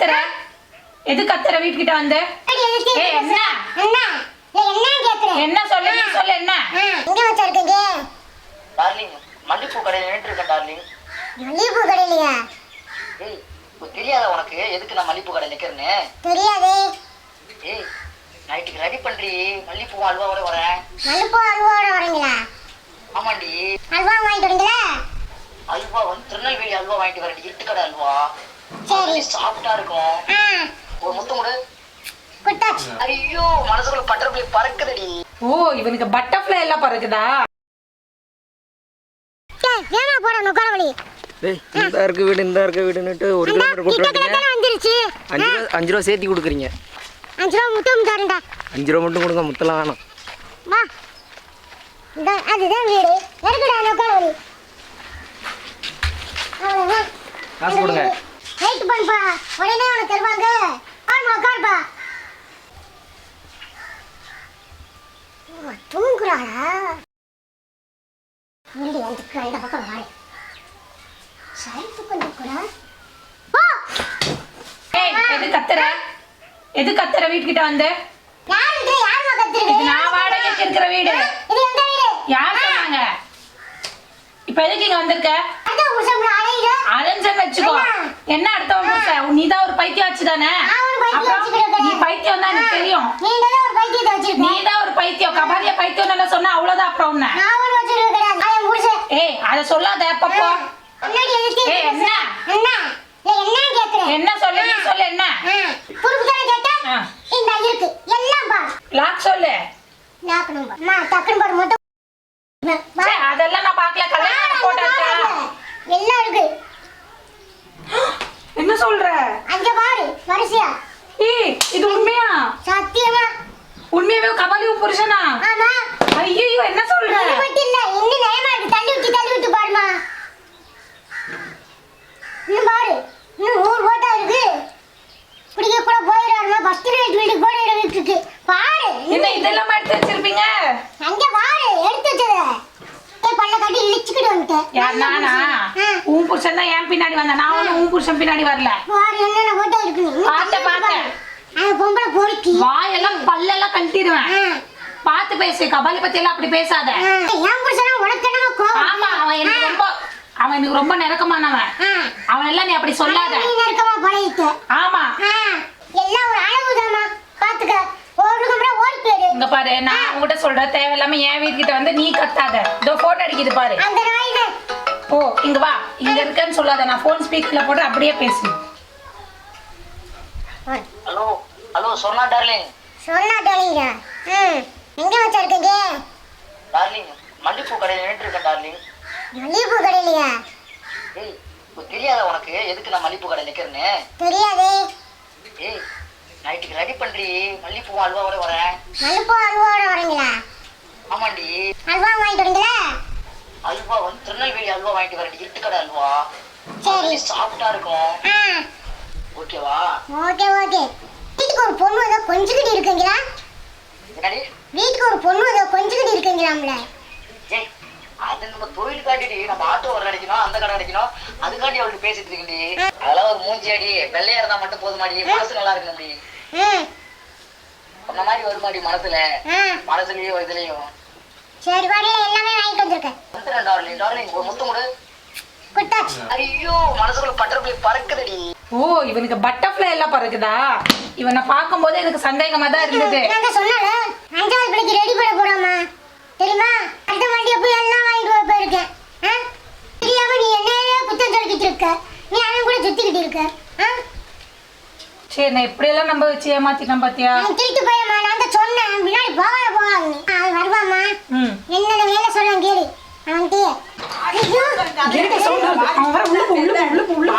கத்துற? எது கத்துற வீட்டுக்கிட்ட வந்து? என்ன? என்ன சொல்லு நீ சொல்லு என்ன? எங்க வச்சிருக்கீங்க? டார்லிங் மல்லிப்பூ கடையில் நின்று இருக்கேன் டார்லிங் மல்லிகைப்பூ கடையிலையா? ஏய் தெரியாத உனக்கு? எதுக்கு நான் மல்லிப்பூ கடை நிக்கிறேன்னு? தெரியாதே. ஏய் நைட்டுக்கு ரெடி பண்றி. மல்லிப்பூ அல்வாவோட வரேன். மல்லிப்பூ அல்வாவோட வரீங்களா? ஆமாண்டி. அல்வா வாங்கிட்டு வரீங்களா? அல்வா வந்து திருநெல்வேலி அல்வா வாங்கிட்டு வரேன். இருட்டு கடை அல்வா. சரி சாஃப்டா இருக்கும். ஆ ஒரு முத்தம் கொடு. குட்டாச்சு. ஐயோ மனசுக்குள்ள பட்டர்ஃபிளை பறக்குதுடி. ஓ இவனுக்கு பட்டர்ஃப்ளை எல்லாம் பறக்குதா? வேமா போட நுக்கரவழி டேய் இந்த இருக்க வீடு இந்த இருக்க வீடுன்னுட்டு ஒரு கிலோமீட்டர் கொடுத்துருக்கீங்க வந்துருச்சு. அஞ்சு ரூபா அஞ்சு ரூபா சேர்த்தி கொடுக்குறீங்க. அஞ்சு ரூபா முட்டம் தரண்டா. அஞ்சு ரூபா மட்டும் கொடுங்க முத்தலாம் வேணாம். வா. இந்த அதுதான் வீடு. இருக்குடா அவ்வளோதான் காசு கொடுங்க. பண்ணுப்பா உடனே உனக்கு தருவாங்க. ஆமா உட்காருப்பா தூங்குறாளா இங்க வந்து இந்த பக்கம் வாடு. சரித்து கொஞ்சம் கூட எது கத்துற? எது கத்துற வீட்டுக்கிட்ட வந்து? நான் வாடகைக்கு இருக்கிற வீடு. இது எந்த வீடு? யார் சொன்னாங்க? இப்ப எதுக்கு இங்க வந்திருக்க அலைஞ்சன்னு வச்சுக்கோ. என்ன? அடுத்தவன் பைத்தியம் வச்சுதானே நான் ஒரு பைத்தியம் அப்புறம் வச்சுக்கிறேன். நீ பைத்தியம் தான் எனக்கு தெரியும். நீ தான் ஒரு பைத்தியம். கபாலிய பைத்தியம் என்ன சொன்னா அவ்வளவுதான் அப்புறம் உன்ன ஏய் அத சொல்லாத ஏய், என்ன? என்ன? சொல்லு நீ சொல்லு என்ன? தானே லாக் சொல்லு. நாக்கணும் பாரு அம்மா டக்குன்னு பாரு மட்டும் வா. சே, அதெல்லாம் நான் பாக்கல கல்யாணம் போட்டா எல்லாம் இருக்கு என்ன சொல்ற? அங்க பாரு வரிசையா. ஏய் இது உண்மையா? சத்தியமா. உண்மையாவே கபாலி உன் புருஷனா? ஆமா. ஐயோ என்ன சொல்ற? மட்டும் இல்ல இன்னும் நயமா இருக்கு? தள்ளி விட்டு தள்ளி விட்டு பாருமா. இன்னும் பாரு இன்னும் நூறு போட்டா இருக்கு. பிடிக்க கூட போயிடாருமா. ஃபர்ஸ்ட் நைட் வீட்டுக்கு இருக்கு. பாரு. என்ன இதெல்லாம் எடுத்து வச்சிருப்பீங்க அங்க பாரு எடுத்து வச்சத ஏய் பல்ல வந்துட்டேன். யார் நானா. உன் புருஷன் தான் என் பின்னாடி வந்தேன் நான் உன் புருஷன் பின்னாடி வரல. பாரு என்னென்ன பொம்பளை பொறுக்கி. வாயெல்லாம் பல்லெல்லாம் கழட்டிடுவேன். பார்த்து பேசு கபாலி பத்தி எல்லாம் அப்படி பேசாத. என் புருஷனா? உனக்கு என்னமோ கோவம். ஆமா அவன் எனக்கு ரொம்ப அவன் எனக்கு ரொம்ப நெருக்கமானவன். அவன் எல்லாம் நீ அப்படி சொல்லாத. நீ நெருக்கமா பழகிட்ட. ஆமா. எல்லாம் ஒரு அளவுதாம்மா. பாத்துக்க. இங்க பாரு நான் உங்ககிட்ட சொல்றேன் தேவையில்லாம என் வீட்டுக்கிட்ட வந்து நீ கத்தாத. இதோ போட்டோ அடிக்குது பாரு. அந்த நாய் தான் ஓ இங்க வா. இங்க இருக்கேன்னு சொல்லாத. நான் போன் ஸ்பீக்கர்ல போட்டு அப்படியே பேசு. ஹலோ ஹலோ சொன்னா டார்லிங் சொன்னா டோலிங்க ம். எங்க வச்சிருக்கீங்க? டார்லிங் மல்லிப்பூ கடையில் இருக்கேன் டார்லிங் மல்லிகைப்பூ கடையிலையா? ஏய் தெரியாத உனக்கு? எதுக்கு நான் மல்லிப்பூ கடை நிக்கிறேன்னு? தெரியாதே. ரெடி பண்றி? மல்லிப்பூ அல்வாவோட வரேன் மல்லிப்பூ அல்வாவோட வரீங்களா? ஆமாண்டி. அல்வா வாங்கிட்டு வரீங்களா? அல்வா வந்து திருநெல்வேலி அல்வா வாங்கிட்டு வரேன். இருட்டு கடை அல்வா. சரி. சாஃப்டா இருக்கும். ஓகேவா? Okay okay. வீட்டுக்கு ஒரு பொண்ணு ஏதோ கொஞ்சிக்கிட்டு இருக்குங்களா? என்னடி? வீட்டுக்கு ஒரு பொண்ணு ஏதோ கொஞ்சிக்கிட்டு இருக்குங்களாம்ல ஏய் அது நம்ம தொழில் காட்டிடி நம்ம ஆட்டோ வர அடிக்கணும் அந்த கடை அடிக்கணும். அதுக்காண்டி அவளுக்கு பேசிட்டு இருக்கண்டி அதெல்லாம் ஒரு மூஞ்சி அடி வெள்ளையா இருந்தா மட்டும் போதுமாடி. மனசு நல்லா இருக்கணும்டி. ம் அந்த மாதிரி வருமாடி மனசுல ஆ மனசுலயும் இதுலயும். சரி வரல எல்லாமே வாங்கிட்டு வந்திருக்கேன் வந்துடுறேன் டார்லிங் டார்லிங் ஒரு முத்தம் கொடு குட்டாச்சு. ஐயோ மனசுக்குள்ள பட்டர்ஃபிளை பறக்குதுடி. ஓ இவனுக்கு பட்டர்ஃப்ளை எல்லாம் பறக்குதா? இவனை பார்க்கும்போது எனக்கு சந்தேகமா தான் இருந்தது. தான் சொன்னல அஞ்சாவது பிள்ளைக்கு ரெடி பண்ண போடாமா தெரியுமா அடுத்த வண்டியை போய் எல்லாம் வாங்கிட்டு வர போயிருக்கேன் ஆ? தெரியாம நீ என்னையே குத்தம் சொல்லிக்கிட்டு இருக்க நீ அவன் கூட சுத்திக்கிட்டு இருக்க ஆ? நான் எப்படியெல்லாம் நம்ப வச்சு ஏமாத்திட்டேன் பாத்தியா? நான் திருட்டு போயம்மா நான் தான் சொன்னேன். முன்னாடி போகாத போகாது. அவன் வருவாமா ம். என்னென்ன வேலை சொல்லுவேன் கேளு. அவன்கிட்ட ஐயோ அவன் வர உள்ள